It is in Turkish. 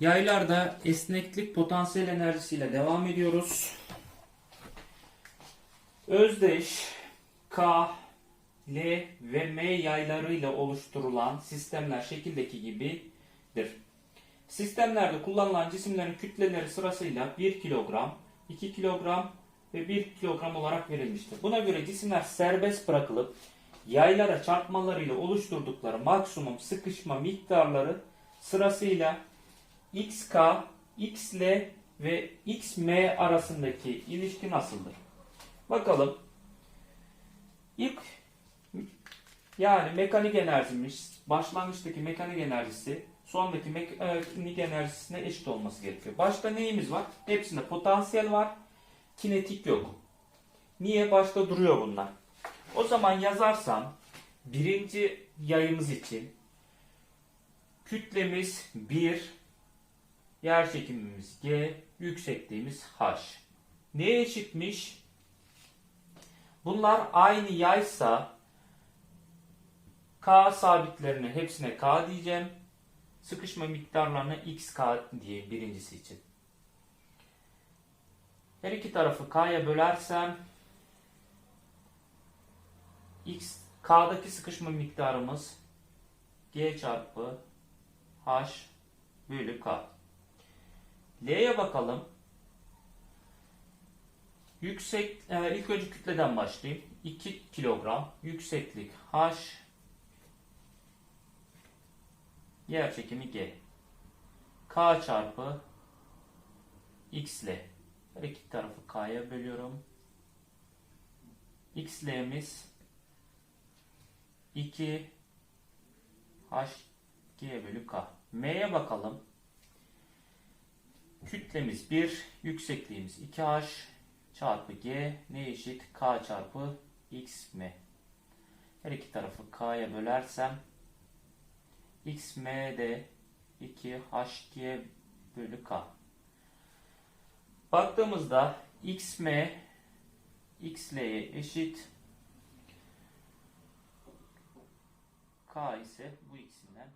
Yaylarda esneklik potansiyel enerjisiyle devam ediyoruz. Özdeş K, L ve M yaylarıyla oluşturulan sistemler şekildeki gibidir. Sistemlerde kullanılan cisimlerin kütleleri sırasıyla 1 kilogram, 2 kilogram ve 1 kilogram olarak verilmiştir. Buna göre cisimler serbest bırakılıp yaylara çarpmalarıyla oluşturdukları maksimum sıkışma miktarları sırasıyla XK, XL ve XM arasındaki ilişki nasıldır? Bakalım. İlk yani mekanik enerjimiz başlangıçtaki mekanik enerjisi sondaki mekanik enerjisine eşit olması gerekiyor. Başta neyimiz var? Hepsinde potansiyel var. Kinetik yok. Niye? Başta duruyor bunlar. O zaman yazarsam birinci yayımız için kütlemiz 1, yer çekimimiz G, yüksekliğimiz H. Neye eşitmiş? Bunlar aynı yaysa K sabitlerine hepsine K diyeceğim. Sıkışma miktarlarına XK diye birincisi için. Her iki tarafı K'ya bölersem X K'daki sıkışma miktarımız G çarpı H bölü K. L'ye bakalım. Yüksek, e, ilk önce kütleden başlayayım. 2 kilogram yükseklik H yer çekimi G. K çarpı X L. Her iki tarafı K'ya bölüyorum. X L'miz 2 H G bölü K. M'ye bakalım. Kütlemiz 1, yüksekliğimiz 2H çarpı G ne eşit? K çarpı X M. Her iki tarafı K'ya bölersem X M de 2 H G bölü K. Baktığımızda X M X L'ye eşit. K ise bu ikisinden